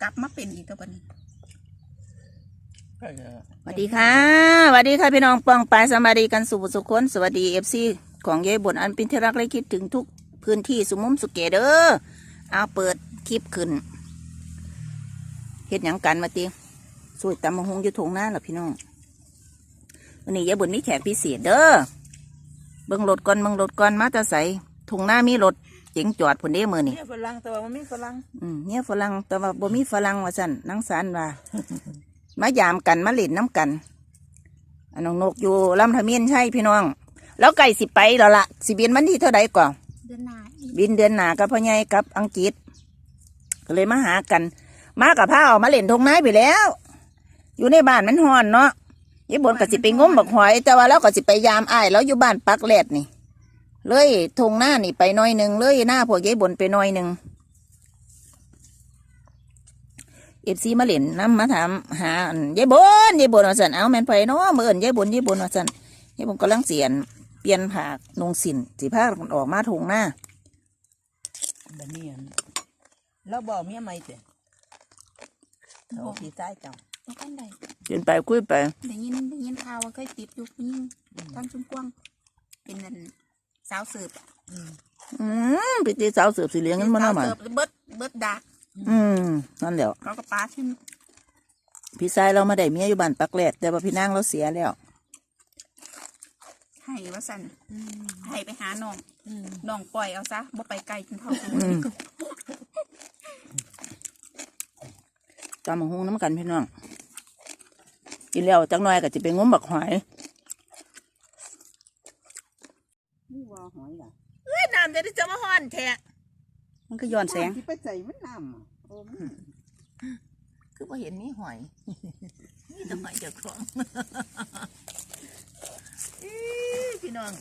กลับมาเป็นอีกตัวบัดนี้ก็จะสวัสดีค่ะสวัสดีค่ะพี่น้องปองปายสวัสดีกันสุขสุขคนสวัสดีเอฟซีของยายบนอันเป็นที่รักและคิดถึงทุกพื้นที่สุมุมสุเกเด้อเอาเปิดคลิปขึ้นเฮ็ดหยังกันมาติสวยตำมะฮงอยู่ทงหน้าเหรอพี่น้องวันนี้ยายบนมีแขกพิเศษเด้อเบิ่งรถก่อนเบิ่งรถก่อนมาจะใส่ทงหน้ามีรถ เจ๋งจอดผลเด้มือนี่เนี่ยฝรั่งแต่ว่ามันไม่ฝรั่งอืมเนี่ยฝรั่งแต่ว่าบ่มีฝรั่งว่าสั่นนังสารว่ามายามกันมาเล่นน้ำกันอันน้องนกอยู่ลำทะเมียนใช่พี่น้อง แล้วไก่สิไปแล้วละสิบินวันที่เท่าใดก่อนเดือนหน้าอีกบินเดือนหนากับพ่อใหญ่กับอังกฤษ ก็เลยมาหากัน มากับผ้าออกมาเล่นทงไม้ไปแล้ว อยู่ในบ้านมันฮ้อนเนาะยี่บนก็สิไปงมบักหอย แต่ว่าแล้วก็สิไปยามอ้ายแล้วอยู่บ้านปักแลดนี่ เลยทงหน้านี่ไปหน้อยหนึ่งเลยหน้าพวกยี่บนไปหน้อยหนึ่งเอฟซีมาเล่นน้ำมาถามหาอั่นยายบนยายบนว่าสันเอาแมนไปเนาะมื่อเอินยายบนยายบนว่าสันยายบนกำลังเสียนเปลี่ยนผากนงสินสีผ้ากันออกมาทงหน้าแบบนี้อันแล้วบอกเมียไม่เจ้เอาพี่ใต้เจ้าบ่กันใดเดินไปคุยไปได้ยินได้ยินข่าวว่าเคยติดอยู่ผู้หญิงทางชุมกวางเป็นนั่น สาวสืบอะอืมอืมไปตีสาวเสือบสีเหลืองกันมาหน้ามาสวสืบเบิดเบิดดักอืมนั่นแหละเขาก็ปาขึ้นพี่ชายเรามาได้เมียอยู่บ้านปักแลดแต่ว่าพี่นางเราเสียแล้วให้ว่าสั่นอืมให้ไปหาน้องอืมน้องปล่อยเอาซะบ่ไปไกลจนเท่าตัวอืมตามมาหุงน้ำกันพี่น้องกินแล้วจังหน่อยก็จะไปงมบักหอย นี่ว่าหอยล่ะ เอ้ย น้ำจะได้จะมาห่อนแท้มันก็ย้อนแสงที่ไปใส่มันน้ำอะโอ้มันคือพอเห็นมีหอยนี่ทำไมเจ้าของอีพี่น้อง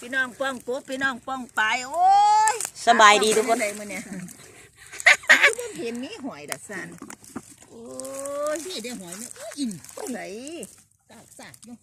พี่น้องป้องกบพี่น้องป้องปลายโอ้ยสบายดีทุกคนอะไรมือเนี่ยเห็นมีหอยดัดสันโอ้ยพี่ได้หอยเนี่ยอื้ออิ่มไหนสากสากเนาะ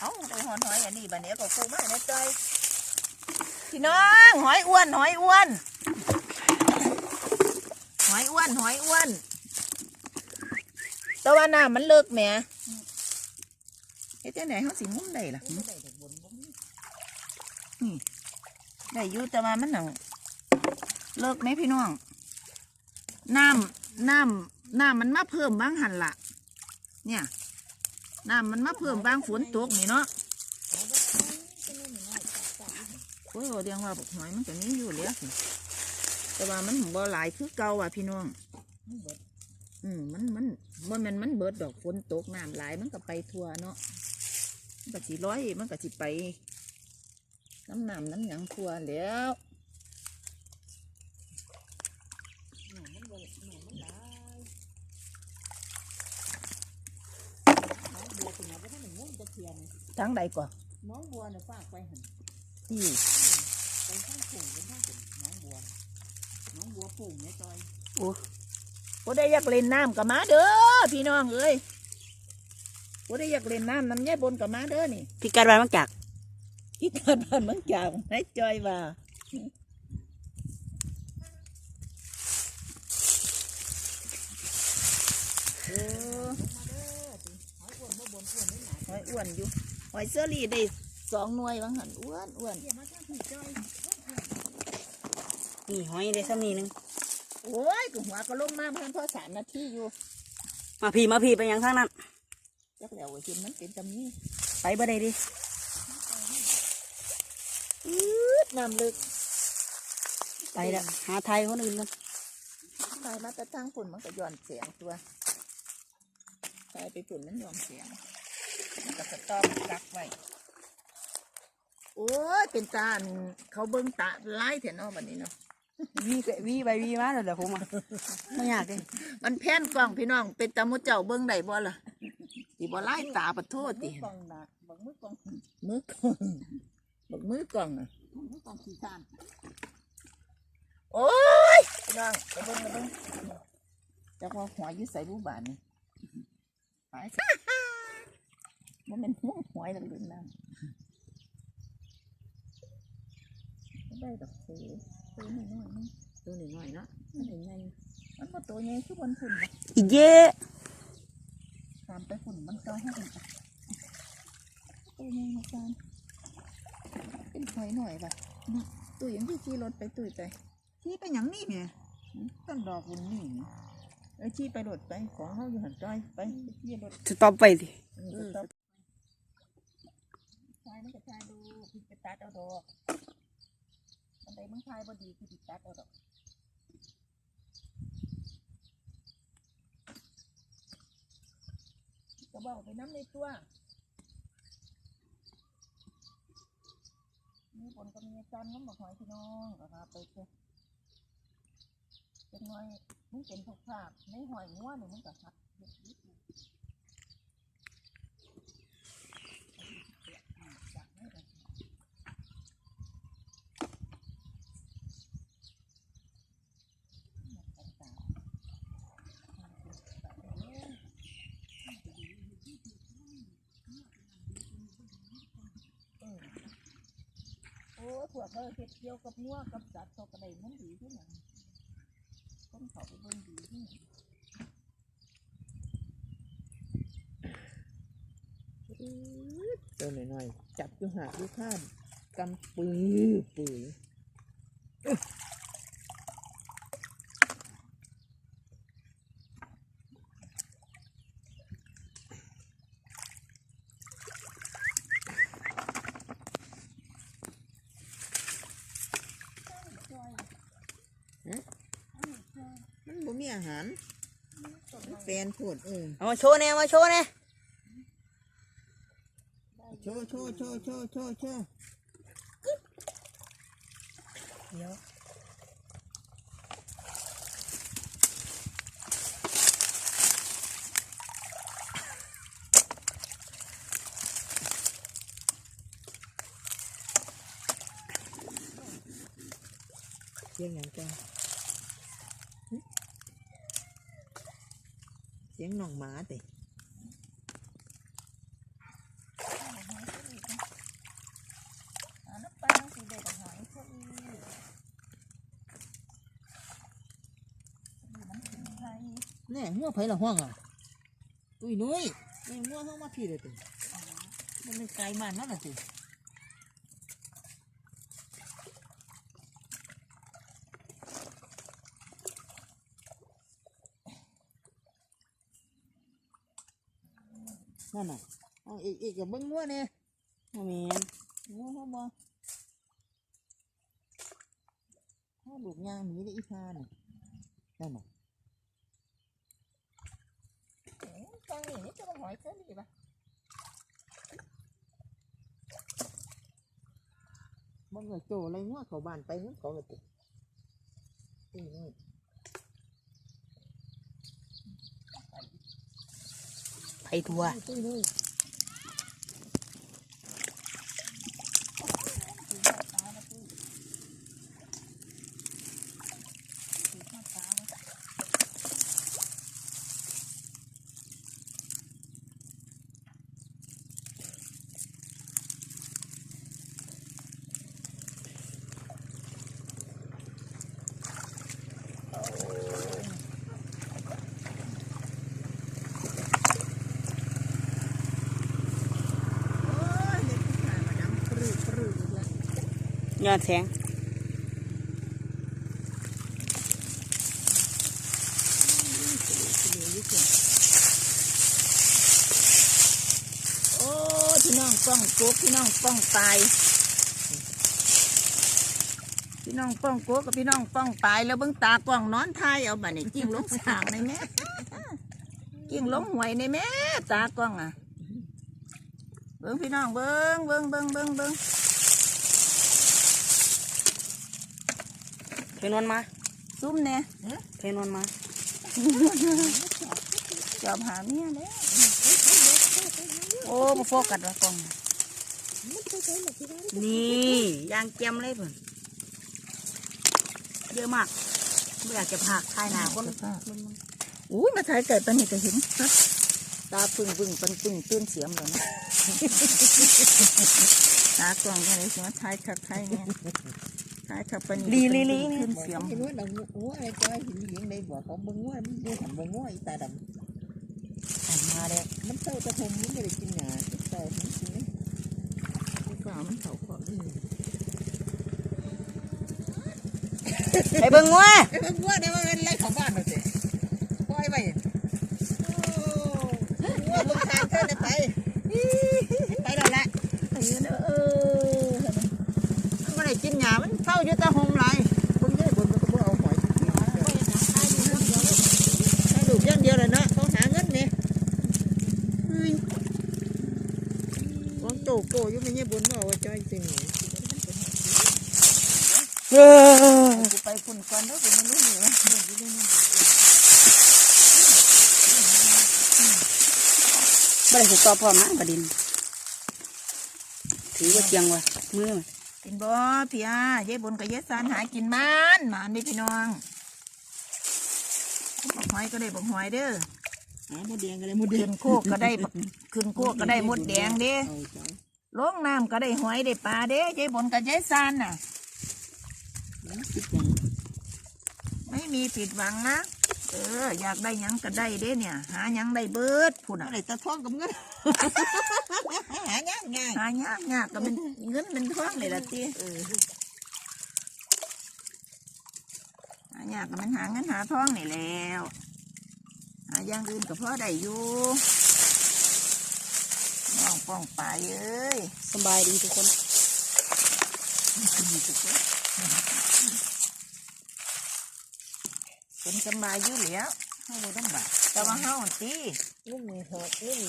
เอ้าได้หอนหอยอันนี้บัดเนี้ยก็กูมาในใจ พี่น้องหอยอ้วนหอยอ้วนหอยอ้วนหอยอ้วนแต่ว่าน้ำมันเลิกแหม่เฮ็ดจังไหนเขาสิงุ้มได้ล่ะหึนบ่ได้อยู่แต่ว่ามันหนังเลิกไหมพี่น้อง น้ำน้ำน้ำมันมาเพิ่มบางหันละเนี่ย น้ำมันมาเพิ่มบางฝนตกนี่เนาะ โอ้ยเดียงว่าบอกหอยมันก็มีอยู่แล้วแต่ว่ามันบ่หลายคือเก่าอะพี่น้อง อืมมันมันมันมันมันเบิดดอกฝนตกน้ำหลายมันก็ไปทั่วเนาะมันก็สิร้อยมันก็สิไป น้ำน้ำน้ำหยังทั่วแล้วทั้งใดก่อนน้องบัวเนี่ยฝากไปหันที่ ไปข้างปุ่งเป็นข้างปุ่งน้องบัวน้องบัวปุ่งเนี่ยจอยบ่ได้อยากเล่นน้ำกับมาเด้อพี่น้องเอ้ยบ่ได้อยากเล่นน้ำน้ำแย่บนกับมาเด้อนี่พี่การบ้านมักจักที่เกิดบ้านเมืองจางให้จอยว่าโอ้หอยอ้วนอยู่หอยเสื้อรีได้สองหน่วยบางหันอ้วนอ้วน นี่หอยได้ซ้ำนี่หนึง โอ้ยกูหัวก็ลงมาเพิ่นพอสามนาทีอยู่มาพี่มาพี่ไปยังข้างนั้น จักแล้วเห็นมันเป็นจำนี้ไปบ่ได้ดิอืดน้ำลึกไปละหาไทยคนอื่นกันตายมาแต่ทางฝุ่นมันก็ย้อนเสียงตัวตายไปฝุ่นมันย้อนเสียงมันก็จะต้องกักไว้ โอ้ยเป็นตาอันเขาเบิ้งตาไล่เถอะเนาะบัดนี้เนาะ วีก็วีไปวีมาเดี๋ยวผมอะไม่อยากเลยมันแพ่นกล้องพี่น้อง เป็นตามุเจ้าเบิ้งได้บ่ล่ะสิบ่ไล่ตาปะโทษติกองนะบักมือกองมือกล้องบักมือกล้องอะมือกองขี้ข้านโอ้ยพี่น้องไปเบิ้งไปเบิ้งจักว่าหัวอยืดใส่รูบานนี่ไปซะมันเป็นหัวหวยหรือน้ำไม่ได้ดอกเสือ ตัวน้อยๆนี่ตัวน้อยๆเนาะตัวใหญ่ตัวใหญ่คือบนฝุ่นบ่อีเย่ตามไปฝุ่นมันเกาให้อีกอะตัวใหญ่มากการเป็นหอยหน่อยป่ะนี่ตุ้ยยังที่ขี่รถไปตุ้ยไปที่ไปหยังนี่แม่ต้นดอกบุญนี่เอ้ยขี่ไปรถไปของเขาอยู่หันจ้อยไปไปขี่รถสต็อปไปสิเออสต๊อปชายมันก็ชายดูพี่ไปตัดเอาดอก อันใดมึงชายบ่ดีคือติตัดเอาดอกก็บอกไปน้ำในตัวนี่ผลก็มีจันน้ำหมกหอยพี่น้องก็พาไปเถอะเป็นน้อยมึงเป็นพวกภาพในหอยงัวเนี่ยมึงก็หักเด็ วกเขาเฮ็ดเกี่ยวกับงัวกับสัตว์เขาก็ได้มันดีที่หนังคนเขาไปเบิ่งดีที่หนังตัวหน่อยๆจับอยู่หากอยู่ข้ามกำปือปือ มันบ่มีอาหารมันแฟนพูดเออเอามาโชว์แน่มาโชว์แน่โชว์โชว์โชว์โชว์โชว์โชว์เดี๋ยวเสียงอย่างแก เสียงน้องหมาติอ่าน้ำปลาน้ำสีแดงหอยพวกนี้น้ำถึงไทยแน่งัวไผละห้องอะตุ้ยนุ้ยแม่งัวเข้ามาพี่เลยติมันไม่ไกลมากนั่นน่ะติ นั่นน่ะเอาอีกอีกกับเบิ้งงัวเนี่ยบ่แม่นงัวเข้ามาถ้าลูกยางหนีได้อีพาน่ะนั่นน่ะเอ๊ะฟังนี่นี่จะมาหอยเท่านี้ปะ มันก็โจอะไรงัวเขาบ้านไปงัวเขาเลยติตุ้ยนุ้ย ไปทัว ตุ้ยนุ้ย ถือข้าวปลามาตุ้ยถือข้าวปลามา โอ้ยเด็กผู้ชายมาดำปรื้อปรื้ออีกแล้ว ยอดแสงโอ้พี่น้องป้องกบพี่น้องป้องปลายพี่น้องป้องกบกับพี่น้องป้องปลายแล้วเบิ่งตากล้องนอนทายเอาบัดนี้จิ้งลงสางในแม่จิ้งลงหวยในแม่ตากล้องอะเบิ่งพี่น้องเบิ่งเบิ่งเบิ่งเบิ่งเบิ่ง เพนวนมา ซุ่มเนี่ยเพนวนมาจอบหาเมียแล้วโอ้มาโฟกัสว่ากล้อง นี่ยางเจียมเลยเพื่อนเยอะมากไม่อยากจะพากทายหนาคนอุ้ยมาถ่ายไก่ปานนี่ก็เห็นครับตาปึ่งปึ่งปันปึ่งตื่นเสียมแล้วนะตากล้องกันเลยสิมาถ่ายคักถ่ายเนี่ย ขายขับปานลีลีลีนี่ขึ้นเสียมเห็นว่าดำงัวไอ้จ้อยเห็นเลี้ยงได้บอกเขาเบิ่งงัวมันดูหันเบิ่งงัวอีตาดำมาแล้วมันเต้าตะทมมันไม่ได้กินหญ้าเต้ามันกินนี่ฝ่ามันเขาขอบไปเบิ่งงัวไปเบิ่งงัวได้ว่าเป็นไรของบ้านเราสิปล่อยไปงัวเบิ่งทางเธอได้ไปไปแล้วแหละ อันนี้เนอะเออ มันไม่ได้กินหญ้ามันเฝ้าอยู่แต่หงไร ผมได้บนมันก็บ่เอาหอยไปกิน ให้ลูกอย่างเดียวเลยเนาะเขาหาเงินเนี่ยของโตโกอยู่ไม่เงี้ยบนว่าว่าจ้อยสิหนู กู ไปคุณก่อนเด้อกูไม่รู้เหนือบ่ได้ถูกต่อพร้อมนะประเด็นถือว่าเจียงว่ะมือกินบ่พี่อาเย่บนกับเย่ซานหากินมันหมานนี่พี่น้องบักหอยก็ได้บักหอยเด้อหามดแดงกันเลยหมดแดขึ้งนโคกก็ได้ขึ้นโคกก็ได้มดแดงเด้อาจ้อยลงน้ำก็ได้หอยได้ปลาเด้เย่บนกับเย่ซานน่ะ ไม่มีผิดหวังนะ เออ อยากได้หยังก็ได้เด้เนี่ย หาหยังได้เบิดพูดอะอะไรตะท้องกับเงินหายากง่ายหายากยากก็เป็นเงินเป็นทองเลยละทีเออหายากก็มันหาเงินหาทองนี่แล้วหาอย่างอื่นก็พอได้อยู่น้องป้องไปเอ้ยสบายดีทุกคน เป็นสำบายอยู่แล้วเฮาบ่ต้องบาดแต่ว่าเฮาตีนุ่มมีหอดนุ่ม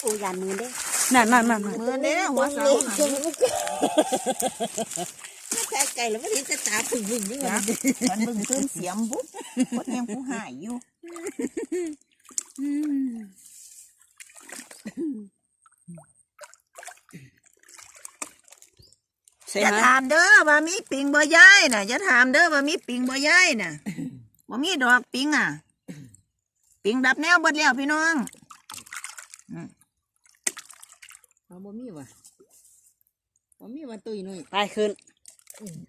โอ้ยานมือเด้นั่นนั่นนั่นนั่นมือเด้อหัวเสาหันถ้าแท้ไก่แล้วไม่ได้จะตาผึ่งผึ่งนี่จ้ะมันมันเบิ่งตื่นเสียมบุ๊บคนยังผู้หายอยู่ ใส่อย่าหาถามเด้อว่ามีปิงบ่ย้ายน่ะอย่าถามเด้อว่ามีปิงบ่ย้ายน่ะว่ามีดอกปิงอะ ปิงดับแนวเบดแล้วพี่น้องเอาบ่มีว่ะบ่มีว่าตุยหน่อยไปขึ้น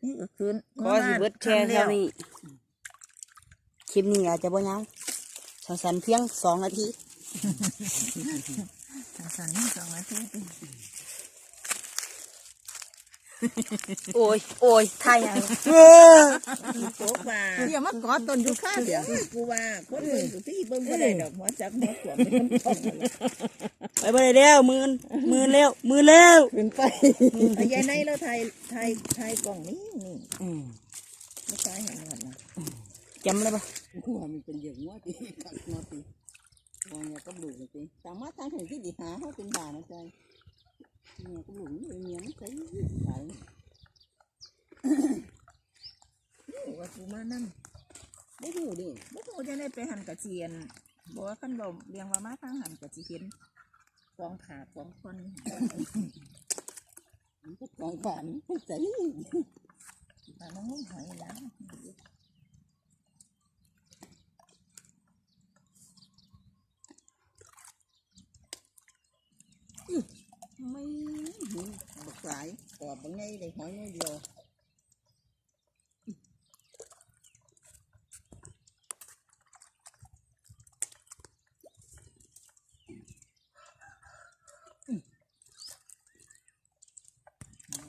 นี่ก็คืนขอสิเบิดแชร์เท่านี้คลิปนี้อาจจะบ่ยาวสั้นๆเพียงสองนาทีสั่นๆสองนาทีติ โอ้ยโอ้ยไทยอะโป๊กว่าเดี๋ยวมากอดต้นอยู่ข้าเดี๋ยวกูว่าคนเบิ่งอยู่ที่เบิ่งบ่ได้ดอกหัวจักหัวขวบมันต้องไปบ่ได้แล้วมือนมือแล้วมือแล้วขึ้นไปเอายายในแล้วไทยไทยไทยกล่องนี้นี่อืมไม่ใช่เห็นหมดนะจำเลยปะหัวมันเป็นอย่างงัวติกักงัวติวางเนี่ยก็บลูกเลยติสามารถทางถึงที่ดิหาเขาเป็นบานะใจเนี่ยก็บลูกนี่เมียมันใช้ใส่ว่ากูมานั่นได้ดูดิบ่กูจะได้ไปหันกระเจียนบอกว่าคันบ่เรียงว่ามาทางหันกระจีเห็นกองขาดกองคนก็กองฝันใส่มาน้องงุ้มหอยล้างไม่หายกอดบางไงเลยหอยน้อ ยเดียว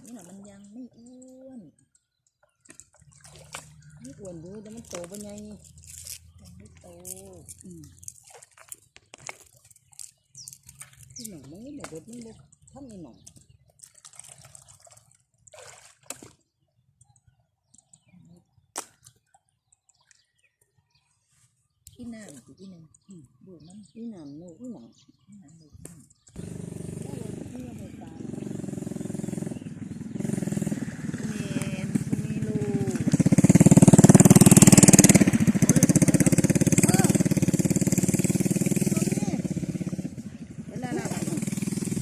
นี่น่ะมันยังไม่อ้วนไม่อ้วนดูแต่มันโตบางไงยังไม่โตอืม ที่หนังมันไม่หมดรถมันเลยทำยังหนังที่น้ำสิที่หนึ่งดูมันนี่หนังโน่นี่หนังน้ำดูมันนี่เราไปตาม เมนมีลูเวลาเรา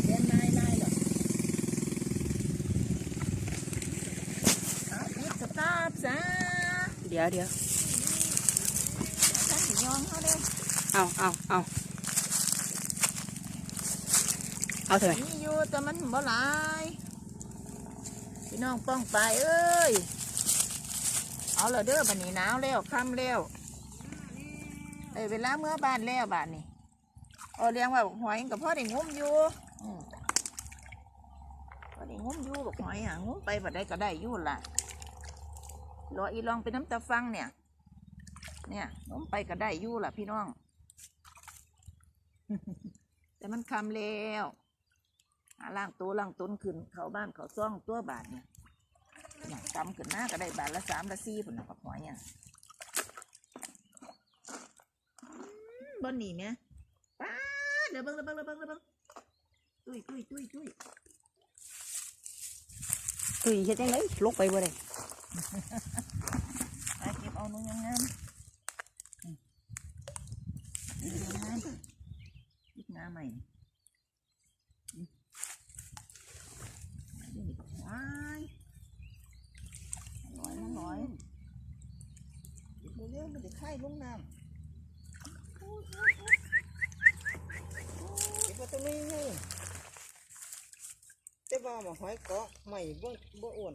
เรียนนายนายหรอเอาปิดสตาร์ทซะ เดี๋ยวเดี๋ยวท่านสิยอมเขาเด้อเอาเอาเอาเอาเถอะมีอยู่แต่มันบ่หลายเป็นพี่น้องป้องไปเอ้ย เอาละเด้อบัดนี้หนาวแล้วค่ำแล้วเอ้ยเวลาเมื่อบ้านแล้วบ้านนี้เอาเลี้ยงว่าบักหอยกับพ่อได้งุ้มอยู่อืมพ่อได้งุ้มอยู่บักหอยอะงุ้มไปบัดได้ก็ได้อยู่ล่ะ รออีลองไปน้ำตาฟังเนี่ย เนี่ยงุ้มไปก็ได้ยู่ล่ะพี่น้อง แต่มันคำแล้วหาล่างตัวล่างต้นขึ้น เขาบ้านเขาซ่องตัวบาทเนี่ยเนี่ยกำขึ้นหน้าก็ได้บาทละสามละสี่ผลนะปักหอยอะอืมบนนี่เนี่ยป้าเดี๋ยวเบิ้งเดี๋ยวเบิ้งเดี๋ยวเบิ้งเดี๋ยวเบิ้งตุ้ยตุ้ยตุ้ยตุ้ยตุยเฮ็ดจังไดลกไปบ่ได้ มาเก็บเอานุ่งงามๆอืมนี่งามๆยิบงาใหม่อืมนี่นี่ว้ายร้อยนะร้อยเดี๋ยวเร็วๆมันจะไข่ลงน้ำเก็บไว้ตรงนี้ไงแต่ว่ามาหอยเกาะใหม่บ่บ่อ้วน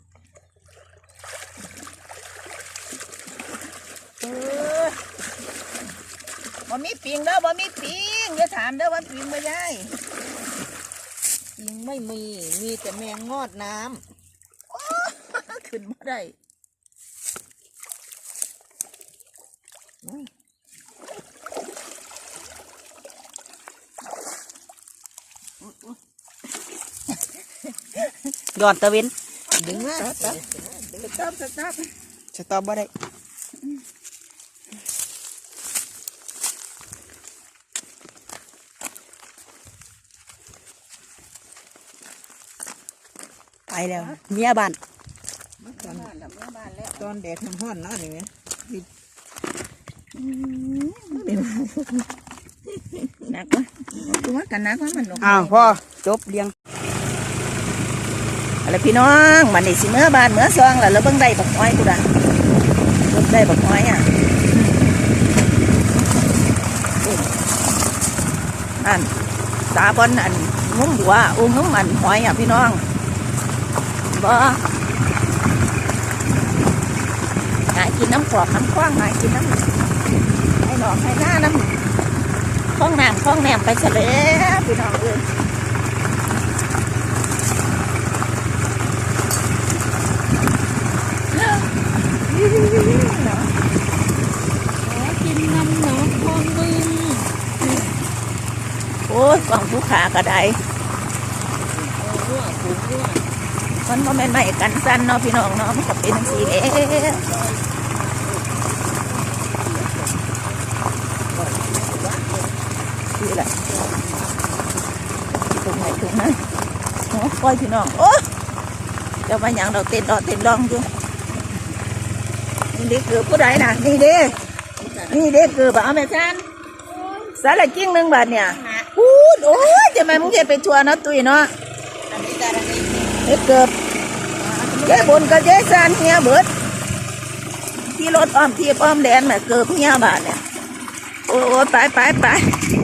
บ่มีปิงเด้อบ่มีปิงอย่าถามเด้อว่าปิงบ่ยายยิงไม่มี มีแต่แมงงอดน้ขึ้นบ่ได้อุ้ยย้อนตะเวนำดึงมาสต๊อปสต๊อปสต๊อปสตอบ่ได้ ไปแล้วเมียบ้านบ้านแล้วเมื่อบ้านแล้วตอนแดดน้ำห้อนเนาะนี่ไหมหนักวะตัวกันนักว่ามันลงอ้าวพ่อจบเลี้ยงอะไรพี่น้องมันนี่สิเมื่อบ้านเมื่อซองแล้วแล้วเบิ่งได้บักอ้อยกูด่ะเบิ่งได้บักอ้อยอะอันตาบอนอันงุ้มหัวอุ้งงุ้มอันหอยอะพี่น้อง บ่หากินน้ำกรอกน้ำคว้างหากินน้ำให้หนองให้หน้าน้ำคล้องน้ำคล้องแหนมไปเฉลยพี่น้องเอ้ยกินน้ำหนองคองบึงโอ้ยกล่องผู้ขาก็ได้ รั่วผูกรั่ว มันก็แม่นไม่กันสั้นเนาะพี่น้องเนาะมันก็เป็นจังซี่แหละคือแหละตรงไหนตรงนั้นโอ้ปล่อยพี่น้องโอ้จะมาหยังเราเต้นรอเต้นรองอยู่นี่เด็กเกือบผู้ใดน่ะนี่เด้นี่เด็กเกือบเอาแม่ชันสาหระกิ้งหนึ่งบาทเนี่ยพูดโอ้ยจะมามึงเห็นไปทัวร์นะตุ้ยเนาะเฮ็ดเกือบ เจ๊บนกับเจสานเฮียเบิดที่รถอ้อมที่อ้อมแดนมาเกือบเฮียบาทเนี่ย โอ้ยไปไปไป